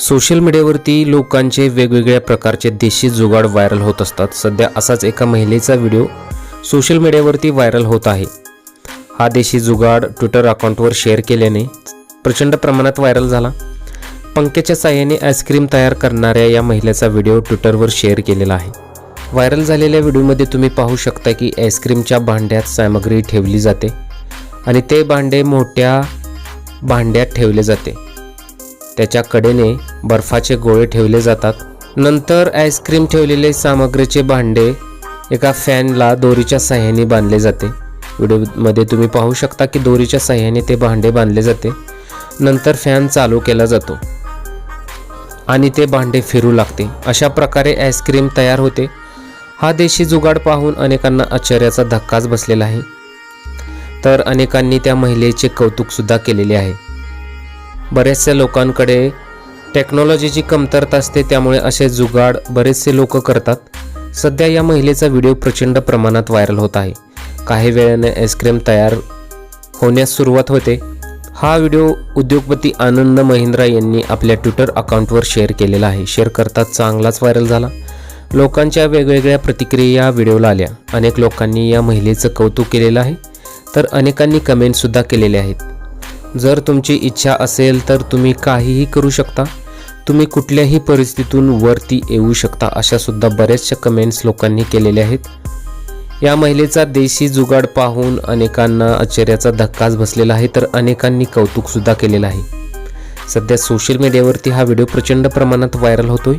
Social मीडियावरती लोकांचे वेगवेगळ्या प्रकारचे देशी जुगाड व्हायरल होत असतात. सध्या असाच एका महिलेचा व्हिडिओ सोशल मीडियावरती व्हायरल होत आहे. हा देशी जुगाड ट्विटर अकाउंटवर शेअर केल्याने प्रचंड प्रमाणात व्हायरल झाला. पंख्याच्या साह्याने आईस्क्रीम तयार करणाऱ्या या महिलेचा व्हिडिओ ट्विटरवर शेअर केलेला आहे. व्हायरल झालेल्या व्हिडिओमध्ये तुम्ही पाहू शकता की आईस्क्रीमच्या भांड्यात सामग्री ठेवली जाते आणि ते भांडे मोठ्या भांड्यात ठेवले जाते. त्याच्या कडेने बर्फाचे गोळे ठेवले जातात. नंतर आईस्क्रीम ठेवलेले सामग्रीचे भांडे एका फॅनला दोरीच्या साह्याने बांधले जाते. व्हिडिओमध्ये तुम्ही पाहू शकता की दोरीच्या साह्याने ते भांडे बांधले जाते. नंतर फॅन चालू केला जातो. आणि ते भांडे फिरू लागते. अशा प्रकारे आईस्क्रीम तयार होते. हा देशी जुगाड पाहून अनेकांना आश्चर्याचा धक्काच बसलेला आहे. तर अनेकांनी त्या महिलेचे कौतुकसुद्धा केलेले आहे. बऱ्याचशा लोकांकडे टेक्नॉलॉजीची कमतरता असते त्यामुळे असे जुगाड बरेचसे लोक करतात. सध्या या महिलेचा व्हिडिओ प्रचंड प्रमाणात व्हायरल होत आहे. काही वेळाने आईस्क्रीम तयार होण्यास सुरुवात होते. हा व्हिडिओ उद्योगपती आनंद महिंद्रा यांनी आपल्या ट्विटर अकाउंटवर शेअर केलेला आहे. शेअर करता चांगलाच व्हायरल झाला. लोकांच्या वेगवेगळ्या प्रतिक्रिया या व्हिडिओला आल्या. अनेक लोकांनी या महिलेचं कौतुक केलेलं आहे. तर अनेकांनी कमेंटसुद्धा केलेले आहेत. जर तुमची इच्छा असेल तर तुम्ही काहीही करू शकता. तुम्ही कुठल्याही परिस्थितीतून वरती येऊ शकता अशा सुद्धा बऱ्याचशा कमेंट्स लोकांनी केलेल्या आहेत. या महिलेचा देशी जुगाड पाहून अनेकांना आश्चर्याचा धक्काच बसलेला आहे तर अनेकांनी कौतुकसुद्धा केलेलं आहे. सध्या सोशल मीडियावरती हा व्हिडिओ प्रचंड प्रमाणात व्हायरल होतोय.